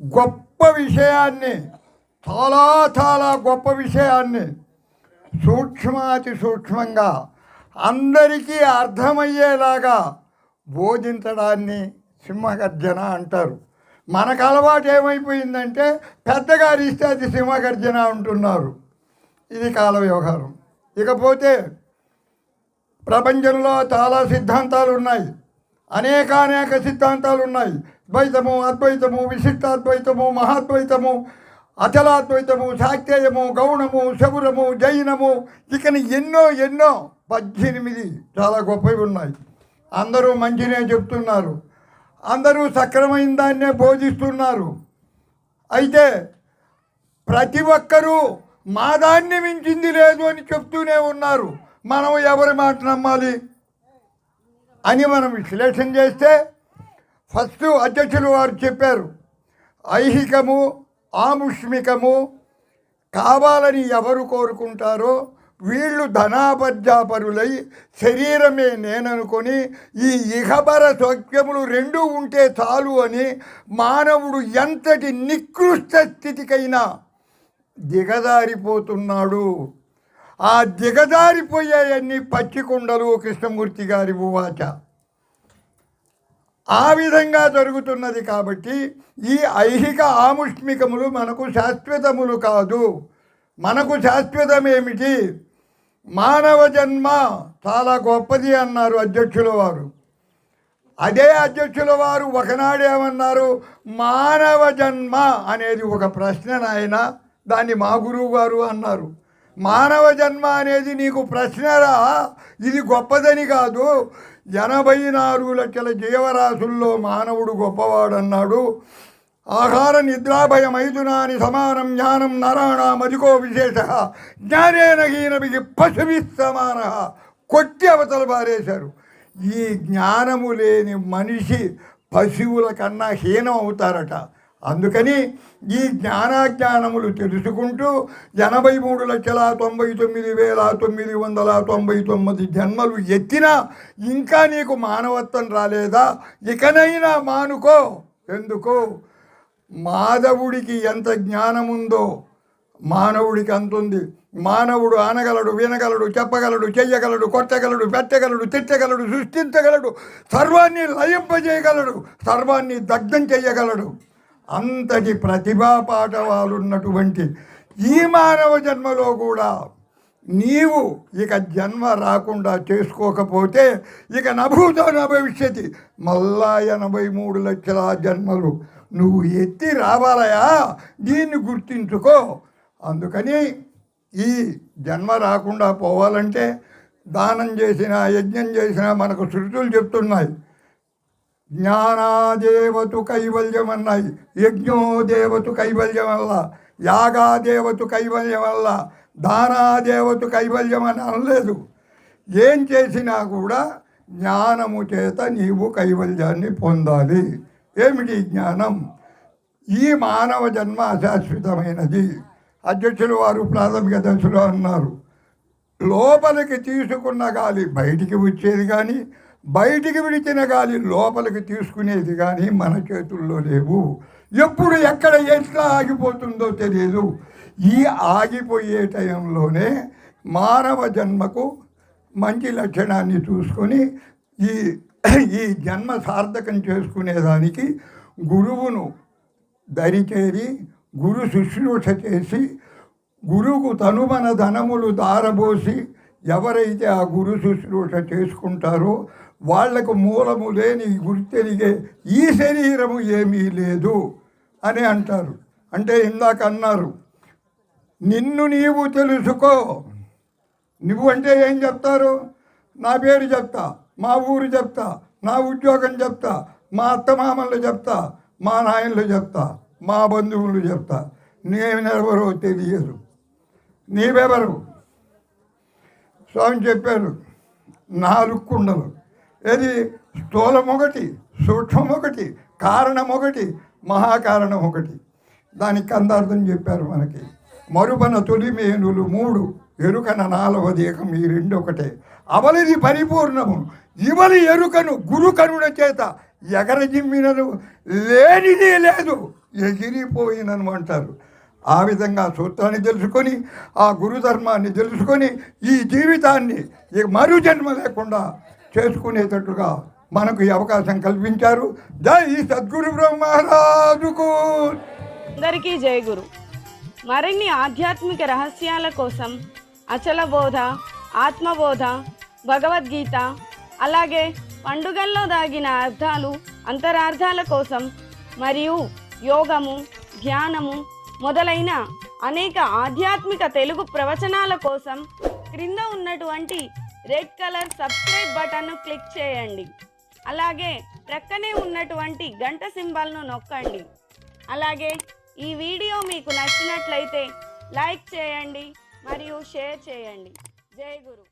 గొప్ప విషయాన్ని చాలా చాలా గొప్ప విషయాన్ని సూక్ష్మాతి సూక్ష్మంగా అందరికీ అర్థమయ్యేలాగా బోధించడాన్ని సింహగర్జన అంటారు. మనకు అలవాటు ఏమైపోయిందంటే పెద్దగా ఇస్తే అది సింహగర్జన అంటున్నారు. ఇది కాల వ్యవహారం ఇకపోతే ప్రపంచంలో చాలా సిద్ధాంతాలు ఉన్నాయి అనేక అనేక సిద్ధాంతాలు ఉన్నాయి ద్వైతము అద్వైతము విశిష్టాద్వైతము మహాద్వైతము అచలాద్వైతము శాక్తేయము గౌణము శగురము జైనము ఇకని ఎన్నో ఎన్నో పద్దెనిమిది చాలా గొప్పవి ఉన్నాయి. అందరూ మంచినే చెప్తున్నారు. అందరూ సక్రమైన దాన్నే బోధిస్తున్నారు. అయితే ప్రతి ఒక్కరూ మా దాన్ని మించింది లేదు అని చెప్తూనే ఉన్నారు. మనం ఎవరి మాట నమ్మాలి? అని మనం విశ్లేషణ చేస్తే ఫస్ట్ అధ్యక్షులు వారు చెప్పారు ఐహికము ఆముష్మికము కావాలని ఎవరు కోరుకుంటారో వీళ్ళు ధనాపర్జాపరులై శరీరమే నేననుకొని ఈ ఇహబర సౌఖ్యములు రెండూ ఉంటే చాలు అని మానవుడు ఎంతటి నికృష్ట స్థితికైనా దిగదారిపోతున్నాడు ఆ దిగజారిపోయాయన్ని పచ్చికుండలు కృష్ణమూర్తి గారి ఉవాచ ఆ విధంగా జరుగుతున్నది కాబట్టి ఈ ఐహిక ఆముష్మికములు మనకు శాశ్వతములు కాదు. మనకు శాశ్వతమేమిటి? మానవ జన్మ చాలా గొప్పది అన్నారు అధ్యక్షుల వారు. అదే అధ్యక్షుల వారు ఒకనాడేమన్నారు మానవ జన్మ అనేది ఒక ప్రశ్న నాయన దాన్ని మా గురువు గారు అన్నారు. మానవ జన్మ అనేది నీకు ప్రశ్నరా? ఇది గొప్పదని కాదు. ఎనభై నాలుగు లక్షల జీవరాశుల్లో మానవుడు గొప్పవాడన్నాడు. ఆహార నిద్రాభయ ఐదునాని సమానం జ్ఞానం నరాణామధికో విశేష. జ్ఞానేన హీనమికి పశువి సమాన. కొట్టి అవతల పారేశారు. ఈ జ్ఞానము లేని మనిషి పశువుల కన్నా హీనం అవుతారట. అందుకని ఈ జ్ఞానాజ్ఞానములు తెలుసుకుంటూ ఎనభై మూడు లక్షల తొంభై తొమ్మిది వేల తొమ్మిది వందల తొంభై తొమ్మిది జన్మలు ఎత్తినా ఇంకా నీకు మానవత్వం రాలేదా? ఇకనైనా మానుకో. ఎందుకు? మాధవుడికి ఎంత జ్ఞానముందో మానవుడికి అంతుంది. మానవుడు అనగలడు వినగలడు చెప్పగలడు చెయ్యగలడు కొట్టగలడు పెట్టగలడు తిట్టగలడు సృష్టించగలడు సర్వాన్ని లయింపజేయగలడు సర్వాన్ని దగ్ధం చేయగలడు అంతటి ప్రతిభా పాఠవాలున్నటువంటి ఈ మానవ జన్మలో కూడా నీవు ఇక జన్మ రాకుండా చేసుకోకపోతే ఇక నభూతో నా మళ్ళా ఎనభై మూడు లక్షల జన్మలు నువ్వు ఎత్తి రావాలయా? దీన్ని గుర్తించుకో. అందుకని ఈ జన్మ రాకుండా పోవాలంటే దానం చేసినా యజ్ఞం చేసినా మనకు శృతులు చెప్తున్నాయి. జ్ఞానాదేవతు కైవల్యం అన్నాయి యజ్ఞోదేవతు కైవల్యం వల్ల యాగాదేవతు కైవల్యం వల్ల దానాదేవతు కైవల్యం అని అనలేదు. ఏం చేసినా కూడా జ్ఞానము చేత నీవు కైవల్యాన్ని పొందాలి. ఏమిటి జ్ఞానం? ఈ మానవ జన్మ అశాశ్వతమైనది. అధ్యక్షులు వారు ప్రాథమిక దశలో అన్నారు. లోపలికి తీసుకున్న గాలి బయటికి వచ్చేది కానీ బయటికి విడిచిన గాలి లోపలికి తీసుకునేది కానీ మన చేతుల్లో లేవు. ఎప్పుడు ఎక్కడ ఎట్లా ఆగిపోతుందో తెలియదు ఈ ఆగిపోయే టైంలోనే మానవ జన్మకు మంచి లక్షణాన్ని చూసుకొని ఈ ఈ జన్మ సార్థకం చేసుకునేదానికి గురువును దరిచేరి గురు శుశ్రూష చేసి గురువుకు తనుమన ధనములు దారబోసి ఎవరైతే ఆ గురు శుశ్రూష చేసుకుంటారో వాళ్ళకు మూలము లేని గుర్తెరిగే ఈ శరీరము ఏమీ లేదు అని అంటారు. అంటే ఇందాక అన్నారు నిన్ను నీవు తెలుసుకో. నువ్వు అంటే ఏం చెప్తారు? నా పేరు చెప్తా మా ఊరు చెప్తా నా ఉద్యోగం చెప్తా మా అత్తమామలు చెప్తా మా నాయనలు చెప్తా మా బంధువులు చెప్తా. నేనెవరో తెలియదు. నీవెవరు? స్వామి చెప్పారు నాలుగు కుండలు ఏది? స్థూలం ఒకటి సూక్ష్మం ఒకటి కారణం ఒకటి మహాకారణం ఒకటి. దానికి కందార్థం చెప్పారు మనకి. మరుపన తొలిమేనులు మూడు ఎరుకన నాలుగవది ఏకం ఈ రెండు ఒకటే. అవలిది పరిపూర్ణము. ఇవలి ఎరుకను గురు చేత ఎగరజిమ్మినను. లేనిదే లేదు. ఎగిరిపోయినను అంటారు ఆ విధంగా సూత్రాన్ని తెలుసుకొని ఆ గురుధర్మాన్ని తెలుసుకొని ఈ జీవితాన్ని మరు జన్మ లేకుండా చేసుకునేటట్టుగా మనకు ఈ అవకాశం కల్పించారు. జై సద్గురు బ్రహ్మరాజుకు. అందరికీ జై గురు. మరిన్ని ఆధ్యాత్మిక రహస్యాల కోసం అచల బోధ ఆత్మబోధ భగవద్గీత అలాగే పండుగల్లో దాగిన అర్థాలు అంతరార్థాల కోసం మరియు యోగము ధ్యానము మొదలైన అనేక ఆధ్యాత్మిక తెలుగు ప్రవచనాల కోసం క్రింద ఉన్నటువంటి రెడ్ కలర్ సబ్స్క్రైబ్ బటన్ను క్లిక్ చేయండి. అలాగే ప్రక్కనే ఉన్నటువంటి గంట సింబల్ను నొక్కండి. అలాగే ఈ వీడియో మీకు నచ్చినట్లయితే లైక్ చేయండి మరియు షేర్ చేయండి. జై గురు.